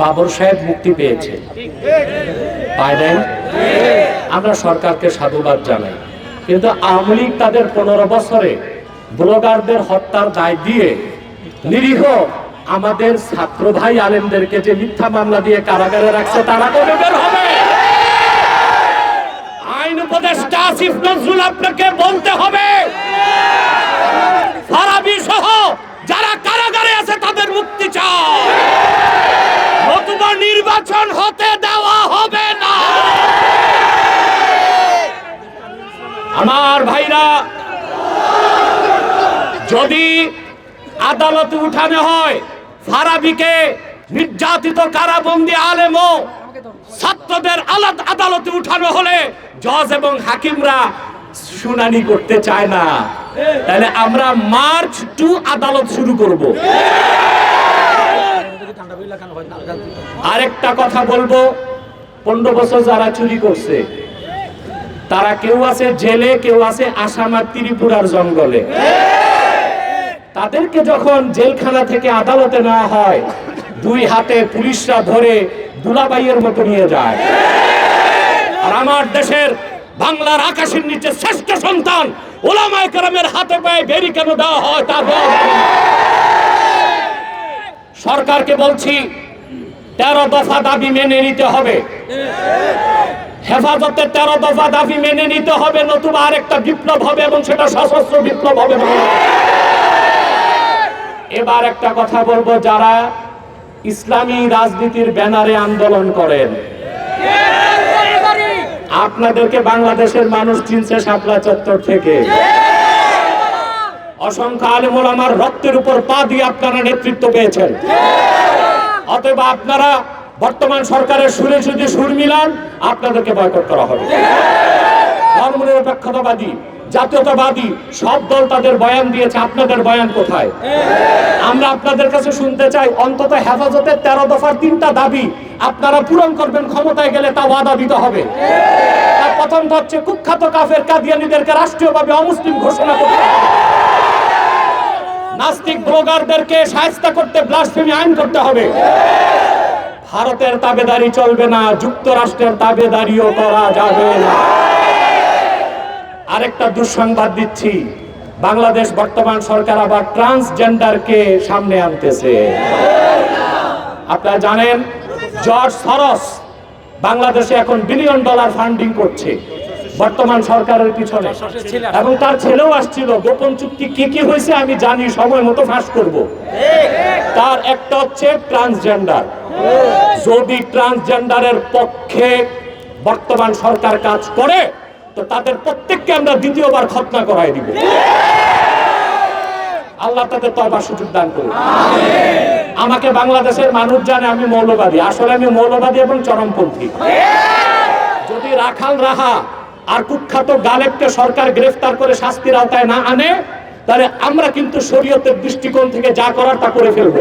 বাবর সাহেব মুক্তি পেয়েছে। আমরা সরকারকে সাধুবাদ জানাই। কিন্তু আওয়ামী লীগ তাদের পনেরো বছরে ব্লগারদের হত্যার দায় দিয়ে নিরীহ আমাদের ছাত্র ভাই আলেমদেরকে যে মিথ্যা মামলা দিয়ে কারাগারে রাখছে, তারা কবে বের হবে? আইন উপদেষ্টা আসিফ নজরুল আপনাকে বলতে হবে। সহ যারা কারাগারে আছে তাদের মুক্তি চায় নতুবা নির্বাচন হতে দেওয়া হবে না আমার ভাইরা যদি আদালতে উঠানো হয়, ফারাবিকে নির্যাতিত কারাবন্দি আলেমও ছাত্রদের আলাদা আদালতে উঠানো হলে জজ এবং হাকিমরা শুনানি করতে চায় না। তাহলে আমরা মার্চ টু আদালত শুরু করব। আরেকটা কথা বলব, পনেরো বছর যারা চুরি করছে, তারা কেউ আছে জেলে, কেউ আছে আসামার ত্রিপুরার জঙ্গলে। তাদেরকে যখন জেলখানা থেকে আদালতে নেওয়া হয়, দুই হাতে পুলিশরা ধরে দুলাবাইয়ের মতো নিয়ে যায়। আর আমার দেশের বাংলার আকাশের নিচে শ্রেষ্ঠ সন্তান ওলামায় কেরামের হাতে পায়ে বেরি কেন দেওয়া হয় তা সরকারকে বলছি, তেরো দফা দাবি মেনে নিতে হবে। হেফাজতে তেরো দফা দাবি মেনে নিতে হবে, নতুবা আরেকটা বিপ্লব হবে এবং সেটা সশস্ত্র বিপ্লব হবে। এবার একটা কথা বলব, যারা ইসলামী রাজনীতির ব্যানারে আন্দোলন করেন। আপনাদেরকে বাংলাদেশের মানুষ চিনছে শাপলা চত্বর থেকে। অসংখ্য আলেমুল আমার রক্তের উপর পা দিয়ে আপনারা নেতৃত্ব পেয়েছেন। অতএব আপনারা বর্তমান সরকারের সুরে যদি সুর মিলান, আপনাদেরকে বয়কট করা হবে। ধর্মনিরপেক্ষতাবাদী জাতীয়তাবাদী সব দল তাদের বয়ান দিয়েছে। আপনাদের বয়ান কোথায়? আমরা আপনাদের কাছে শুনতে চাই। অন্তত হেফাজতের তেরো দফার তিনটা দাবি আপনারা পূরণ করবেন। ক্ষমতায় গেলে তা ওয়াদা দিতে হবে। তার প্রথমটা হচ্ছে কুখ্যাত কাফের কাদিয়ানিদেরকে রাষ্ট্রীয়ভাবে অমুসলিম ঘোষণা করতে নাস্তিক ব্লগারদেরকে সাহায্য করতে ব্লাসফেমি আইন করতে হবে। ভারতের তাবেদারি চলবে না, যুক্তরাষ্ট্রের তাবেদারিও করা যাবে না। আরেকটা দুঃসংবাদ দিচ্ছি। বাংলাদেশ বর্তমান সরকার আবার ট্রান্সজেন্ডারকে সামনে আনতেছে। আপনারা জানেন, জর্জ সরস বাংলাদেশে এখন বিলিয়ন ডলার ফান্ডিং করছে, বর্তমান সরকারের পিছনে। এবং তার ছেলেও আসছিল, গোপন চুক্তি কি কি হয়েছে আমি জানি, সময় মতো ফাঁস করব। তার একটা হচ্ছে ট্রান্সজেন্ডার। যদি ট্রান্সজেন্ডারের পক্ষে বর্তমান সরকার কাজ করে তো তাদের প্রত্যেককে আমরা দ্বিতীয়বার খতনা করাই দিব। আল্লাহ তাদের তবার সুযোগ দান করুন। আমাকে বাংলাদেশের মানুষ জানে আমি মৌলবাদী। আসলে আমি মৌলবাদী এবং চরমপন্থী। যদি রাখাল রাহা আর কুখ্যাত গালেবকে সরকার গ্রেফতার করে শাস্তির আওতায় না আনে, তাহলে আমরা কিন্তু শরীয়তের দৃষ্টিকোণ থেকে যা করার তা করে ফেলব।